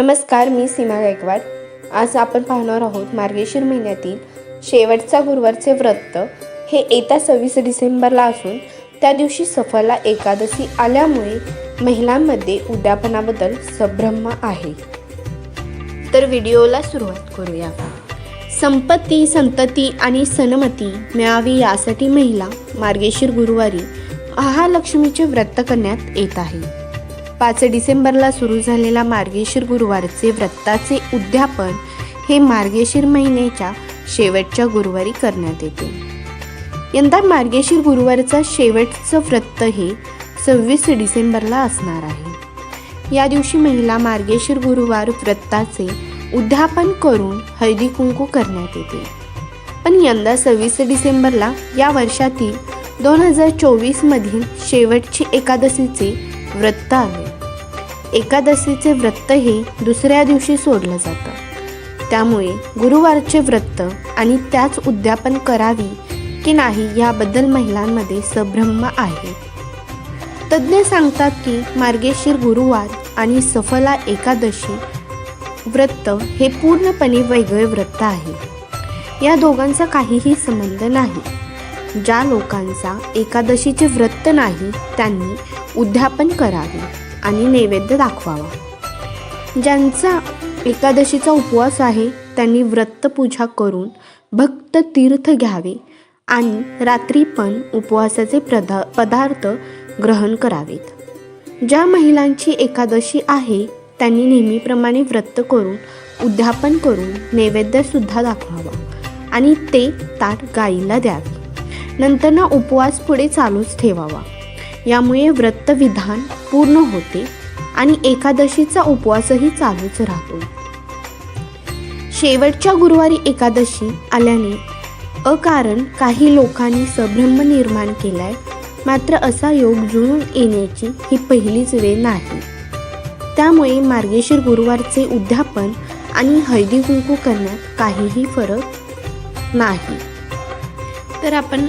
नमस्कार मी सीमा गायकवाड. आज आपण पाहणार आहोत मार्गेशीर महिन्यातील शेवटचा गुरुवारचे व्रत. हे येत्या सव्वीस डिसेंबरला असून त्या दिवशी सफला एकादशी आल्यामुळे महिलांमध्ये उद्यापनाबद्दल संभ्रम आहे. तर व्हिडिओला सुरुवात करूया. संपत्ती संतती आणि सन्मती मिळावी यासाठी महिला मार्गेशीर गुरुवारी महालक्ष्मीचे व्रत करण्यात येत आहे. पाच डिसेंबरला सुरू झालेला मार्गशीर गुरुवारचे व्रताचे उद्यापन हे मार्गशीर महिन्याच्या शेवटच्या गुरुवारी करण्यात येते. यंदा मार्गशीर गुरुवारचा शेवटचं व्रत हे सव्वीस डिसेंबरला असणार आहे. या दिवशी महिला मार्गशीर गुरुवार व्रताचे उद्यापन करून हळदी कुंकू करण्यात येते. पण यंदा सव्वीस डिसेंबरला या वर्षातील दोन हजार चोवीसमधील शेवटची एकादशीचे व्रत आले एकादशीचे व्रतही दुसऱ्या दिवशी सोडलं जातं. त्यामुळे गुरुवारचे व्रत आणि त्याच उद्यापन करावी की नाही याबद्दल महिलांमध्ये संभ्रम आहे. तज्ज्ञ सांगतात की मार्गेशीर गुरुवार आणि सफला एकादशी व्रत हे पूर्णपणे वेगळे व्रत आहे. या दोघांचा काहीही संबंध नाही. ज्या लोकांचा एकादशीचे व्रत नाही त्यांनी उद्यापन करावे. आणि नैवेद्य दाखवावा. ज्यांचा एकादशीचा उपवास आहे त्यांनी व्रतपूजा करून भक्त तीर्थ घ्यावे आणि रात्री पण उपवासाचे प्रदा पदार्थ ग्रहण करावेत. ज्या महिलांची एकादशी आहे त्यांनी नेहमीप्रमाणे व्रत करून उद्यापन करून नैवेद्यसुद्धा दाखवावा आणि ते ताट गाईला द्यावे. नंतर ना उपवास पुढे चालूच ठेवावा. यामुळे व्रतविधान पूर्ण होते आणि एकादशीचा उपवासही चालूच राहतो. शेवटच्या गुरुवारी एकादशी आल्याने अकारण काही लोकांनी संभ्रम निर्माण केलाय मात्र असा योग जुळून येण्याची ही पहिलीच वेळ नाही. त्यामुळे मार्गेश्वर गुरुवारचे उद्यापन आणि हळदी कुंकू करण्यात काहीही फरक नाही. तर आपण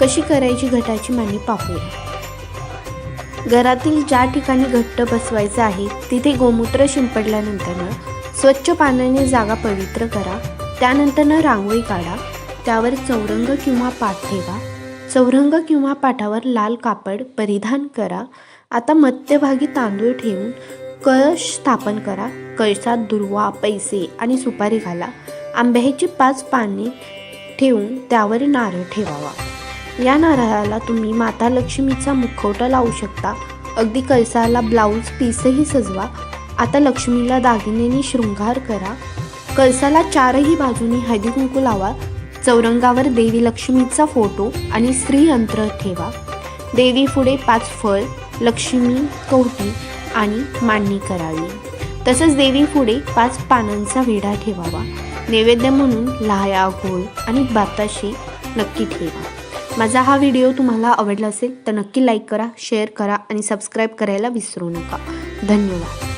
कशी करायची घटाची मांडणी पाहूया. घरातील ज्या ठिकाणी घट्ट बसवायचं आहे तिथे गोमूत्र शिंपडल्यानंतर स्वच्छ पाण्याने जागा पवित्र करा. त्यानंतर रांगोळी काढा. त्यावर चौरंग किंवा पाठ ठेवा. चौरंग किंवा पाठावर लाल कापड परिधान करा. आता मध्यभागी तांदूळ ठेवून कळश स्थापन करा. कळसात दुर्वा पैसे आणि सुपारी घाला. आंब्याची पाच पाने ठेवून त्यावर नारळ ठेवावा. या नारळाला तुम्ही माता लक्ष्मीचा मुखवटा लावू शकता. अगदी कळसाला ब्लाऊज पीसही सजवा. आता लक्ष्मीला दागिन्यांनी शृंगार करा. कळसाला चारही बाजूनी हळदी कुंकू लावा. चौरंगावर देवी लक्ष्मीचा फोटो आणि स्त्रीयंत्र ठेवा. देवी पुढे पाच फळ लक्ष्मी कवटी आणि मांडणी करावी. तसंच देवी पुढे पाच पानांचा विडा ठेवावा. नैवेद्य म्हणून लाया गोळ आणि बाताशी नक्की ठेवा. माझा हा व्हिडिओ तुम्हाला आवडला असेल तर नक्की लाईक करा शेअर करा आणि सबस्क्राईब करायला विसरू नका. धन्यवाद.